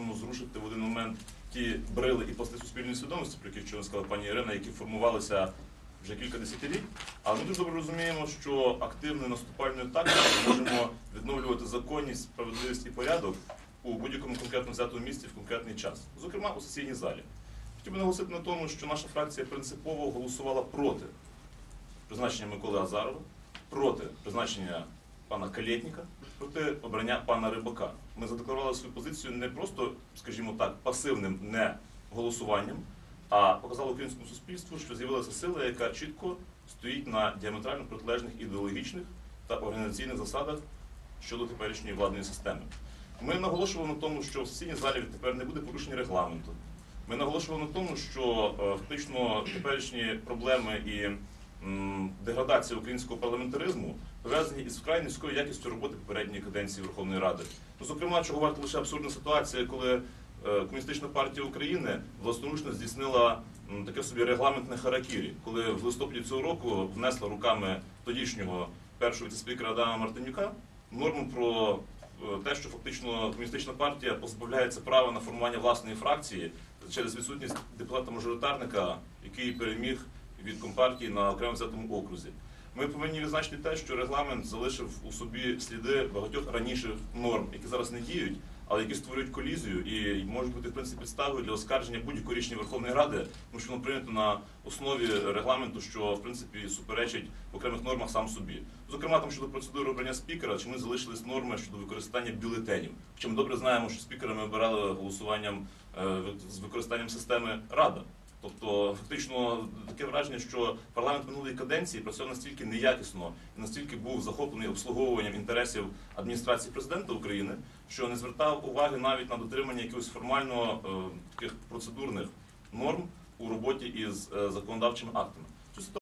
можемо зрушити в один момент ті брили і пости суспільної свідомості, про які вчора сказала пані Ірина, які формувалися вже кілька десятиліть. Але ми дуже добре розуміємо, що активною наступальною тактикою можемо відновлювати законність, справедливість і порядок у будь-якому конкретно взятому місці в конкретний час, зокрема у сесійній залі. Хотів би наголосити на тому, що наша фракція принципово голосувала проти призначення Миколи Азарова, проти призначення пана Калєтніка, проти обрання пана Рибака. Ми задекларували свою позицію не просто, скажімо так, пасивним не голосуванням, а показали українському суспільству, що з'явилася сила, яка чітко стоїть на діаметрально протилежних ідеологічних та організаційних засадах щодо теперішньої владної системи. Ми наголошували на тому, що в сесійній залі відтепер не буде порушення регламенту. Ми наголошували на тому, що е, фактично теперішні проблеми і деградація українського парламентаризму пов'язані із вкрай низькою якістю роботи попередньої каденції Верховної Ради. Ну, зокрема, чого варта лише абсурдна ситуація, коли е, Комуністична партія України власноручно здійснила таке собі регламентне харакірі, коли в листопаді цього року внесла руками тодішнього першого віцеспікера Адама Мартинюка норму про е, те, що фактично комуністична партія позбавляється права на формування власної фракції через відсутність депутата-мажоритарника, який переміг від компартії на окремо взятому окрузі. Ми повинні відзначити те, що регламент залишив у собі сліди багатьох раніших норм, які зараз не діють, але які створюють колізію і можуть бути в принципі підставою для оскарження будь-якого рішення Верховної Ради, тому що воно прийнято на основі регламенту, що в принципі суперечить в окремих нормах сам собі. Зокрема, там щодо процедури обрання спікера, чи ми залишились норми щодо використання бюлетенів. Хоча ми добре знаємо, що спікерами обирали голосуванням е, з використанням системи Рада. Тобто, фактично, таке враження, що парламент минулої каденції працював настільки неякісно і настільки був захоплений обслуговуванням інтересів адміністрації президента України, що не звертав уваги навіть на дотримання якихось формально е, таких процедурних норм у роботі із е, законодавчими актами.